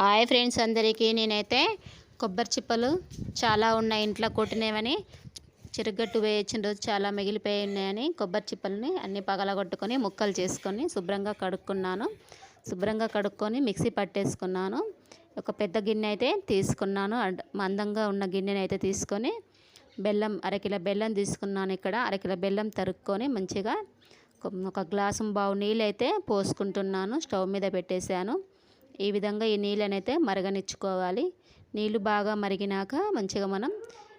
Hi friends అందరికీ. నేనైతే కొబ్బరి చిప్పలు చాలా ఉన్నాయి ఇంట్లో కొట్టినవని. చిరుగట్టు వేయించిన రోజు చాలా మిగిలిపోయి ఉన్నాయని కొబ్బరి చిప్పలని అన్ని పగలగొట్టుకొని ముక్కలు చేసుకొని శుభ్రంగా కడుక్కున్నాను. శుభ్రంగా కడుక్కొని మిక్సీ పట్టేసుకున్నాను. ఒక పెద్ద గిన్నె అయితే తీసుకున్నాను. మందంగా ఉన్న గిన్నెని అయితే తీసుకొని బెల్లం అరకిలో బెల్లం తీసుకున్నాను ఇక్కడ. అరకిలో బెల్లం తరుక్కొని మంచిగా ఒక- ఒక గ్లాసు బావు నీళ్ళు అయితే పోసుకుంటున్నాను. స్టవ్ మీద పెట్టేశాను. ఈ విధంగా ఈ నీళ్ళనైతే అయితే మరగనిచ్చుకోవాలి. నీళ్ళు బాగా మరిగినాక మంచిగా మనం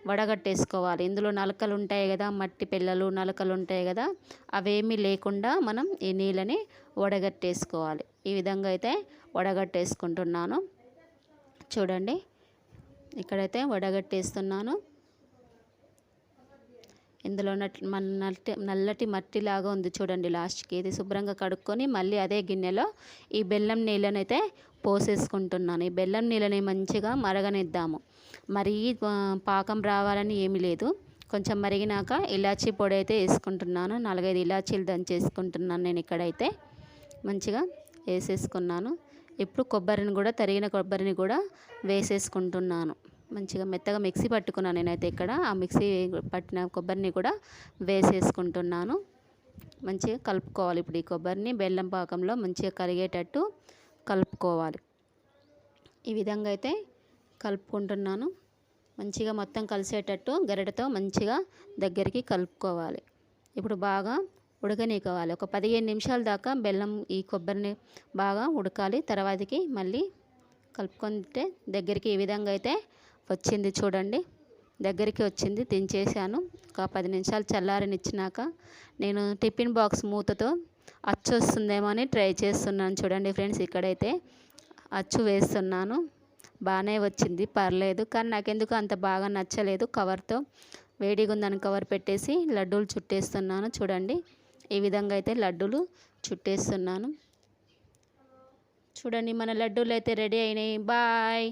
వడగట్టేసుకోవాలి. ఇందులో నలకలు ఉంటాయి కదా మట్టి పిల్లలు నలకలు ఉంటాయి కదా అవేమీ లేకుండా మనం ఈ నీళ్ళని వడగట్టేసుకోవాలి. ఈ విధంగా అయితే వడగట్టేసుకుంటున్నాను. చూడండి ఇక్కడైతే వడగట్టేస్తున్నాను. ఇందులో నట్ మన నల్లటి నల్లటి మట్టిలాగా ఉంది చూడండి లాస్ట్కి. ఇది శుభ్రంగా కడుక్కొని మళ్ళీ అదే గిన్నెలో ఈ బెల్లం నీళ్ళనైతే అయితే పోసేసుకుంటున్నాను. ఈ బెల్లం నీళ్ళని మంచిగా మరగనిద్దాము. మరీ పాకం రావాలని ఏమీ లేదు. కొంచెం మరిగినాక ఇలాచీ పొడి అయితే వేసుకుంటున్నాను. నాలుగైదు ఇలాచీలు దంచేసుకుంటున్నాను నేను ఇక్కడైతే. మంచిగా వేసేసుకున్నాను. ఇప్పుడు కొబ్బరిని కూడా తరిగిన కొబ్బరిని కూడా వేసేసుకుంటున్నాను. మంచిగా మెత్తగా మిక్సీ పట్టుకున్నాను నేనైతే ఇక్కడ. ఆ మిక్సీ పట్టిన కొబ్బరిని కూడా వేసేసుకుంటున్నాను. మంచిగా కలుపుకోవాలి ఇప్పుడు ఈ కొబ్బరిని. బెల్లం పాకంలో మంచిగా కరిగేటట్టు కలుపుకోవాలి. ఈ విధంగా అయితే కలుపుకుంటున్నాను. మంచిగా మొత్తం కలిసేటట్టు గరిటతో మంచిగా దగ్గరికి కలుపుకోవాలి. ఇప్పుడు బాగా ఉడకనీకోవాలి ఒక పదిహేను నిమిషాల దాకా బెల్లం ఈ కొబ్బరిని బాగా ఉడకాలి. తర్వాతకి మళ్ళీ కలుపుకుంటే దగ్గరికి ఈ విధంగా అయితే వచ్చింది చూడండి. దగ్గరికి వచ్చింది దించేసాను ఒక పది నిమిషాలు చల్లారనిచ్చినాక నేను టిఫిన్ బాక్స్ మూతతో అచ్చు వస్తుందేమో అని ట్రై చేస్తున్నాను చూడండి ఫ్రెండ్స్ ఇక్కడైతే. అచ్చు వేస్తున్నాను. బాగానే వచ్చింది పర్లేదు. కానీ నాకెందుకు అంత బాగా నచ్చలేదు కవర్తో. వేడిగా ఉందని కవర్ పెట్టేసి లడ్డూలు చుట్టేస్తున్నాను చూడండి. ఈ విధంగా అయితే లడ్డూలు చుట్టేస్తున్నాను. చూడండి మన లడ్డూలు అయితే రెడీ అయినాయి. బాయ్!